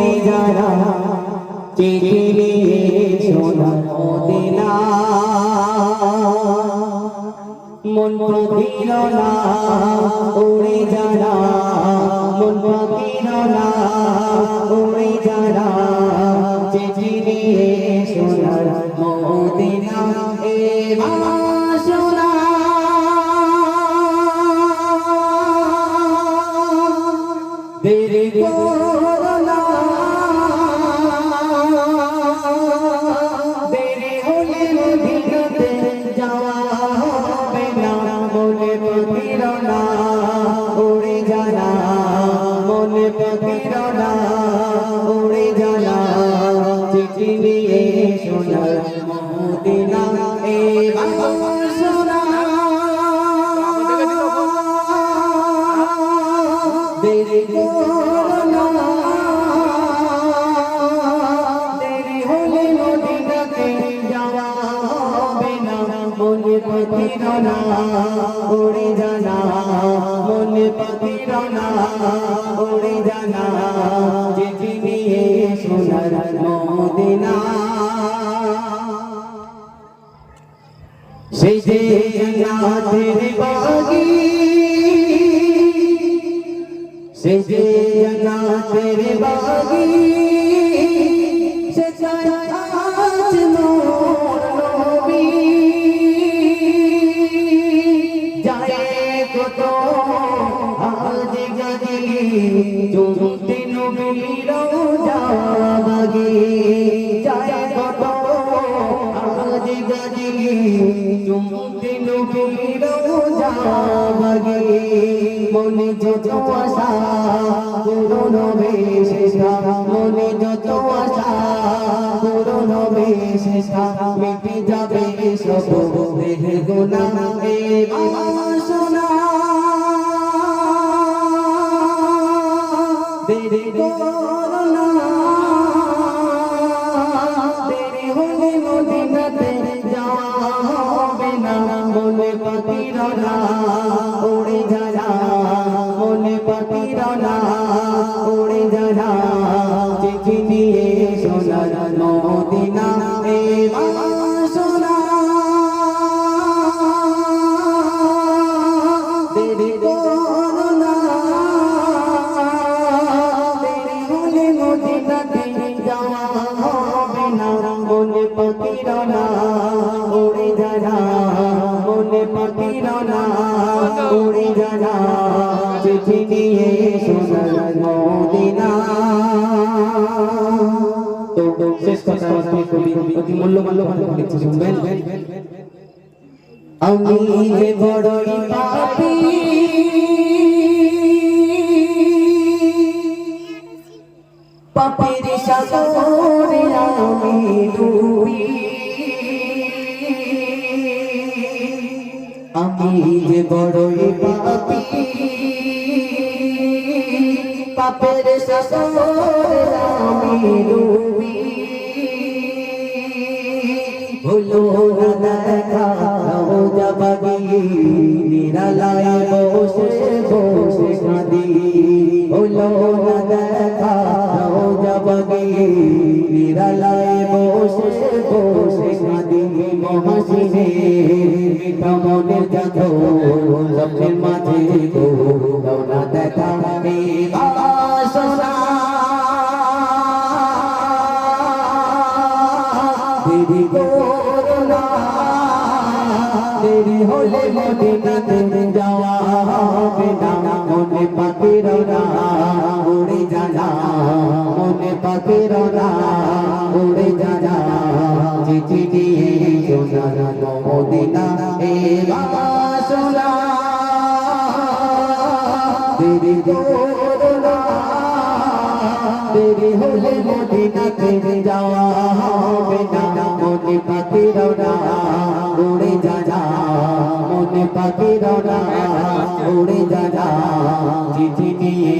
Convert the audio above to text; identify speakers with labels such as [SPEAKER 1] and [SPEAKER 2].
[SPEAKER 1] ওরে যারা চিঠি নিয়ে সোনার মদিনা। মন পাখির না উড়ে যারা, মন পাখির না উড়ে যারা চিঠি নিয়ে সোনার মদিনা। এ সোনা হবে না মনে পাখির না উড়ে জানা মনে পাখির না উড়ে জানা সেই যে জান্নাতের বাগি সেই যে জান্নাতের বাগি যায় কত আজ গদি চুমতে নবীর যাবাগি মনে যত আশা পূরণ বেশেষা মনে যত আশা পূরণ বেশেষা মিটে যাবে সব এ বাসনা উড়ে যারা মনে পাখির না উড়ে যারা চিঠি নিয়ে সোনার মদিনা এ সোনা দেরি করোনা দেরি হলে মদিনাতে যাওয়া হবে না। মনে পাখির না উড়ে যারা মনে পাখির না চিঠি নিয়ে সোনার মদিনা। তো শেষ কথা আজকে কবি অতি মূল্যবান কথা লিখছে শুনবেন? আমি যে বড়ই পাপী, পাপের সাগরে আমি ডুবি। আমি যে বড়ই পাপের আমি ডুবি হলো দেখা যাবাগি নিরালায় বসে বসে কাঁদি মহাসিনে মিঠা মনের স্বপ্নের মাঝে গো না দেখা দেরি করোনা দেরি হলে মদিনাতে যাওয়া হবে না মনে পাখির উড়ে মনে পাখির উড়ে যারা চিঠি দিয়ে সোনার মদিনা এ বাসনা দেরি করোনা দেরি হলে মদিনাতে যাওয়া হবে না। মনে পাখির উড়ে যারা মনে পাখির উড়ে যারা চিঠি নিয়ে সোনার মদিনা